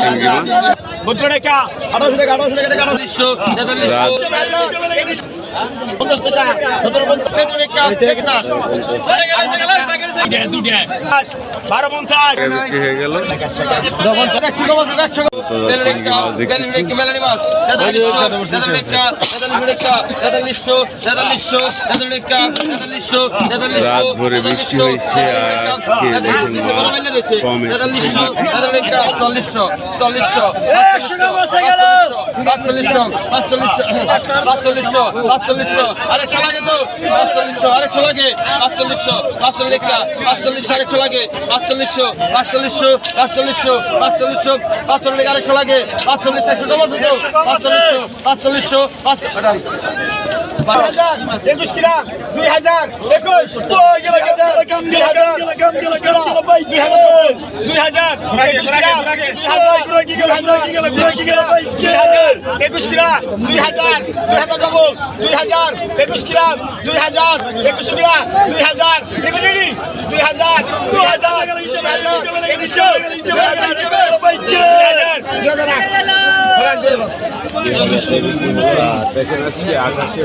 চিংড়ি মাছ পঞ্চাশ টাকা সতেরো পঞ্চাশ বারো পঞ্চাশ বিক্রি হয়ে গেল রাত ভরে বৃষ্টি হয়েছে আজকে দেখুন কমে চল্লিশশো চল্লিশশো পাঁচচল্লিশশো পাঁচচল্লিশশো পাঁচচল্লিশশো এসেছে আরেকশো লাগে তো পাঁচচল্লিশশো আরেকশো লাগে পাঁচচল্লিশশো পাঁচচল্লিশ পাঁচচল্লিশশো আরেকশো লাগে পাঁচচল্লিশশো পাঁচচল্লিশশো পাঁচচল্লিশশো পাঁচচল্লিশশো পাঁচচল্লিশ আরেকশো লাগে পাঁচচল্লিশ একশো তো পাঁচচল্লিশশো পাঁচচল্লিশশো পাঁচচল্লিশশো একুশ কিনা দুই হাজার একুশ দুই হাজার দুই হাজার দুই হাজার একুশ কিনা দুই হাজার দুই হাজার ডবল দুই হাজার একুশ কিনা দুই হাজার একুশ কিনা দুই হাজার দুই হাজার দুই হাজার একুশশো দেখেন আজকে আকাশে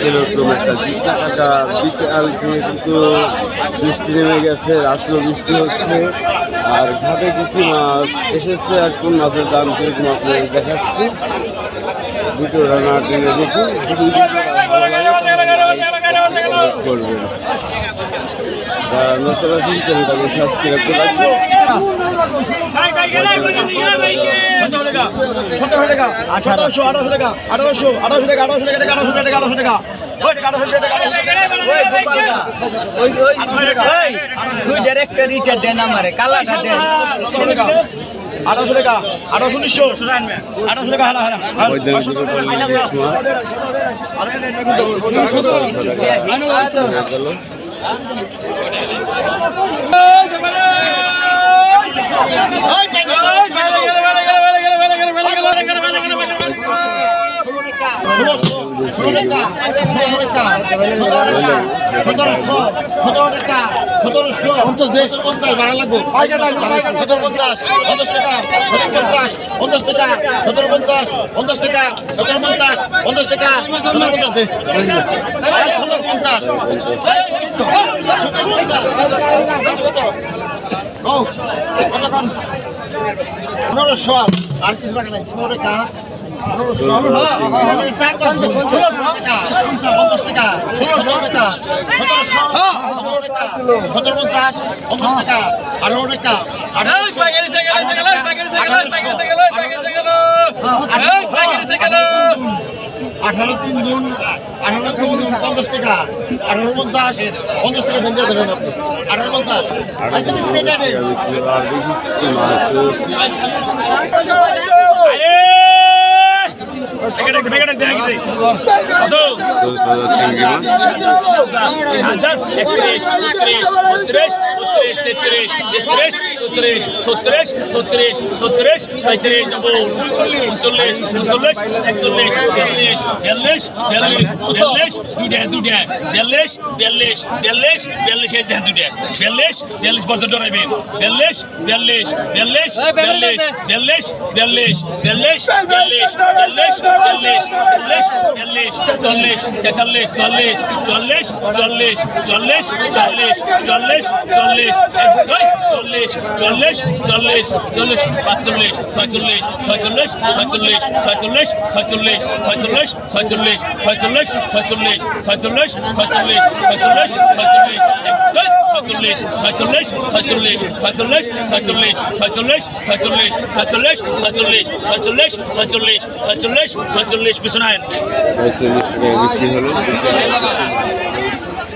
এরকম একটা জিতা কাটা বিকাল কিন্তু বৃষ্টি নেমে গেছে রাত্রে বৃষ্টি হচ্ছে আর ঘাটে কি কি মাছ এসেছে আর কোন মাছের দাম কীরকম আপনাদের দেখাচ্ছি দুটো না টেনে দেখুন যদি করবেন যারা নতুন আছেন চ্যানেলটাকে সাবস্ক্রাইব করে রাখবেন টাকা। আঠারোশো আঠারোশো টাকা আঠারোশো আঠারোশো টাকা। আঠারোশো টাকা আঠারোশো টাকা। আঠারোশো টাকা তুই ডাইরেক্টর ইটা দেন আমারে কালাটা দেন আঠারোশো টাকা। আঠারোশো উনিশশো আঠারোশো টাকা। হারা হারা বৈদ্যুতিক পঞ্চাশ পঞ্চাশ ভাড়া লাগবো সতেরো পঞ্চাশ পঞ্চাশ টাকা সতেরো পঞ্চাশ পঞ্চাশ টাকা সতেরো পঞ্চাশ পঞ্চাশ টাকা সতেরো পঞ্চাশ পঞ্চাশ টাকা সতেরো পঞ্চাশ সতেরো পঞ্চাশ পনেরোশো আর কিছু টাকা নাই ষোলো টাকা পঞ্চাশ টাকা ষোলোশো টাকা সতেরোশো সতেরো টাকা সতেরো পঞ্চাশ পঞ্চাশ টাকা আঠারো টাকা আঠারো তিন গুণ আঠারো তিন গুণ পঞ্চাশ টাকা আঠারো পঞ্চাশ পঞ্চাশ টাকা ভেঙে দেবেন আপনি আঠারো পঞ্চাশ বিয়াল্লিশ বিয়াল্লিশ বিয়াল্লিশ বিয়াল্লিশ বিয়াল্লিশ বিয়াল্লিশ বিয়াল্লিশ চিংড়ি মাছ চল্লিশ তেতাল্লিশ চল্লিশ চল্লিশ চল্লিশ চল্লিশ চল্লিশ চল্লিশ চল্লিশ চল্লিশ চল্লিশ চল্লিশ চল্লিশ পাঁচচল্লিশ ছয়চল্লিশ ছয়চল্লিশ ছয়চল্লিশ ছয়চল্লিশ ছয়চল্লিশ ছয়চল্লিশ ছয়চল্লিশ ছয়চল্লিশ ছয়চল্লিশ ছয়চল্লিশ ছয়চল্লিশ ছয়চল্লিশ ছয়চল্লিশ ছয়চল্লিশ ছয়চল্লিশ ছয়চল্লিশ ছয়চল্লিশ ছয়চল্লিশ ছয়চল্লিশ ছয়চল্লিশ ছয়চল্লিশ ছয়চল্লিশ ছয়চল্লিশ ছয়চল্লিশ ছয়চল্লিশ পিছনে আইন পঁয়তাল্লিশ টাকা বিক্রি হলো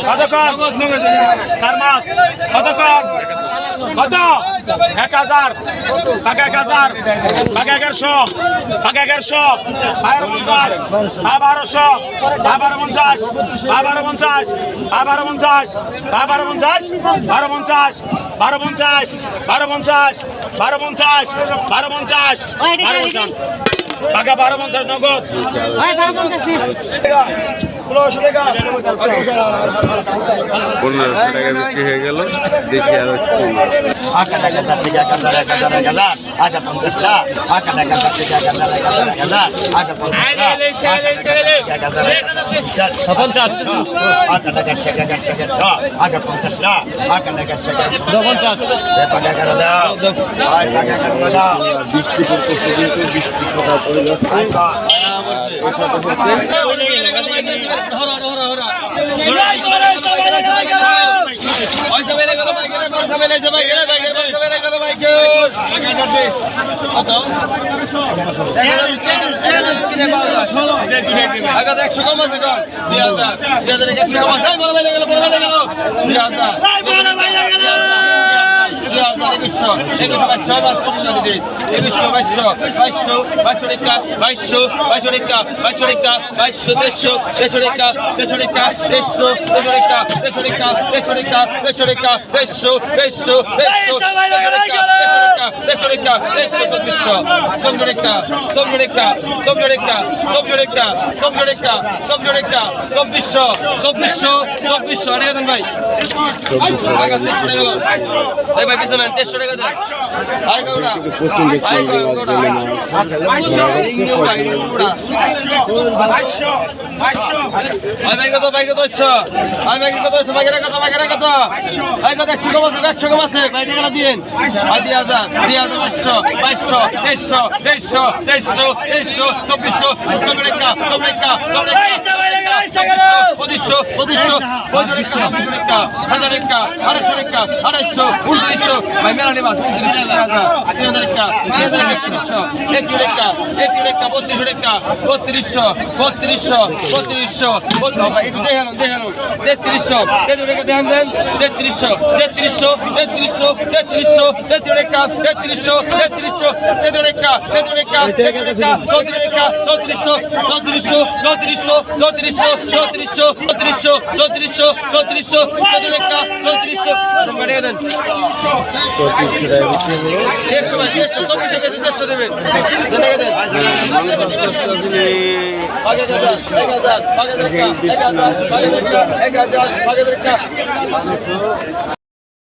কতক্ষণ চার মাস কত কম কত এক হাজার টাকা এক হাজার টাকা এগারোশো টাকা এগারোশো বারো পঞ্চাশ বারোশো বারো পঞ্চাশ বারো পঞ্চাশ বারো পঞ্চাশ বারো পঞ্চাশ বারো পঞ্চাশ বারো পঞ্চাশ বারো পঞ্চাশ বারো পঞ্চাশ বারো পঞ্চাশ বারো পঞ্চাশ টাকা বারো পনেরোশো টাকা বিক্রি হয়ে গেল দেখি আর বৃষ্টি পড়তেছে কিন্তু বৃষ্টি পড়া পড়ে যাচ্ছে একশো কম আছে কম দুই হাজার দুই হাজার একশো কম আছে বড় বাইরে গেল বড় বাইরে গেল দুই হাজার একুশশো একুশশো বাইশশো বাইশ পঁচিশ দিদি একুশশো বাইশশো বাইশশো বাইশশো রেখা বাইশশো বাইশশো রেখা বাইশশো রেখা বাইশশো দেড়শো দেড়শো রেখা দেড়শো রেখা দেড়শো দেড়শো রেখা দেড়শো রেখা দেড়শো রেখা দেড়শো রেখা দেড়শো দেড়শো দেড়শো দেড়শো রেখা একটা তেইশশো সব সবজোর একটা সব সবজোর একটা সবজোর একটা সব জোর একটা সবজোর একটা সবজোর একটা চব্বিশশো চব্বিশশো চব্বিশশো টাকা দেন ভাই তেইশশো টাকা ভাই ভাই পিছনে তেইশশো টাকা দেন আয় গৌড়া আয় গৌড়া কত ভাই কত ভাই ভাই কত ভাইরা কত ভাইরা কত ভাই কত? একশো কমাচ্ছে একশো কমাচ্ছে ভাই টাকা দিন দিয়া হাজার দিয়া হাজার চারশো পাঁচশো দেড়শো দেড়শো দেড়শো দেড়শো চব্বিশশো চব্বিশ চব্বিশ পঁচিশশো পঁচিশশো ছাব্বিশশো রেখা হাজার রেখা আড়াইশো রেখা আড়াইশো উনত্রিশশো ভাই মেলা নেবাস উনত্রিশশো তিন হাজার রেখা তিন হাজার একত্রিশশো একত্রিশ রেখা একত্রিশ রেখা বত্রিশশো রেখা বত্রিশশো বত্রিশশো বত্রিশশো একটু দেখেন দেখেন তেত্রিশশো তেত্রিশ রেখা দেখেন দেন তেত্রিশশো তেত্রিশশো তেত্রিশশো তেত্রিশশো তেত্রিশ রেখা তেত্রিশশো তেত্রিশশো তেত্রিশ রেখা তেত্রিশ রেখা চৌত্রিশ রেখা চৌত্রিশশো চৌত্রিশশো চৌত্রিশশো চৌত্রিশশো চৌত্রিশশো চৌত্রিশশো চৌত্রিশশো চৌত্রিশশো চৌত্রিশটা চৌত্রিশশো। বাড়িয়ে দেন। দেড়শো ভাই, দেড়শো, চব্বিশশো কেজি দেড়শো দেবেন। পাঁচ হাজার এক হাজার, পাঁচ হাজার, এক হাজার পাঁচ হাজার, এক হাজার, পাঁচ হাজার।